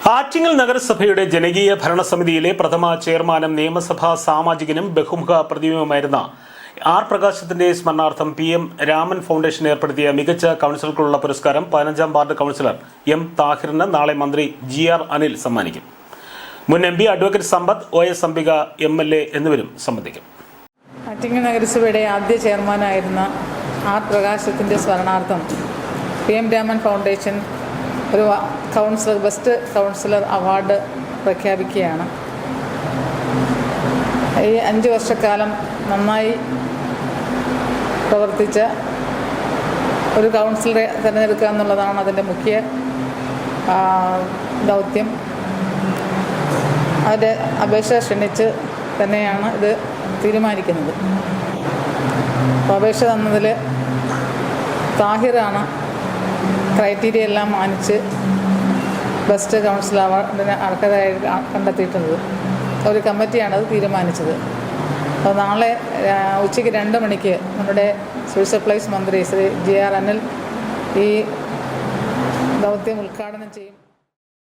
ആറ്റിങ്ങൽ നഗരസഭയുടെ ജനകീയ ഭരണസമിതിയിലെ പ്രഥമ ചെയർമാനും നിയമസഭാ സാമാജികനും ബഹുമുഖ പ്രതിമയുമായിരുന്ന ആർ പ്രകാശത്തിന്റെ സ്മരണാർത്ഥം പി എം രാമൻ ഫൗണ്ടേഷൻ ഏർപ്പെടുത്തിയ മികച്ച കൗൺസിലർക്കുള്ള പുരസ്കാരം പതിനഞ്ചാം വാർഡ് കൗൺസിലർ എം താഹിറിന് നാളെ മന്ത്രി ജി ആർ അനിൽ സമ്മാനിക്കും. മുൻ M P advocate Sampath O S Ambika M L A എന്നിവരും സംബന്ധിക്കും. ആറ്റിങ്ങൽ നഗരസഭയുടെ ആദ്യ ചെയർമാനായിരുന്ന ആർ പ്രകാശത്തിന്റെ സ്മരണാർത്ഥം പി എം രാമൻ ഫൗണ്ടേഷൻ ഒരു കൗൺസിലർ ബെസ്റ്റ് കൗൺസിലർ അവാർഡ് പ്രഖ്യാപിക്കുകയാണ്. ഈ അഞ്ച് വർഷക്കാലം നന്നായി പ്രവർത്തിച്ച ഒരു കൗൺസിലറെ തിരഞ്ഞെടുക്കുക എന്നുള്ളതാണ് അതിന്റെ മുഖ്യ ദൗത്യം. അതിന്റെ അപേക്ഷ ക്ഷണിച്ച് തന്നെയാണ് ഇത് തീരുമാനിക്കുന്നത്. അപേക്ഷ തന്നതിൽ താഹിറാണ് ക്രൈറ്റീരിയ എല്ലാം മാനിച്ച് ബെസ്റ്റ് കൗൺസിൽ അവാർഡിന് അർഹതയായി കണ്ടെത്തിയിട്ടുള്ളത്. ഒരു കമ്മിറ്റിയാണ് അത് തീരുമാനിച്ചത്. അപ്പോൾ നാളെ ഉച്ചയ്ക്ക് രണ്ട് മണിക്ക് നമ്മുടെ സിവിൽ സപ്ലൈസ് മന്ത്രി ശ്രീ ജി ആർ അനിൽ ഈ ദൗത്യം ഉദ്ഘാടനം ചെയ്യും.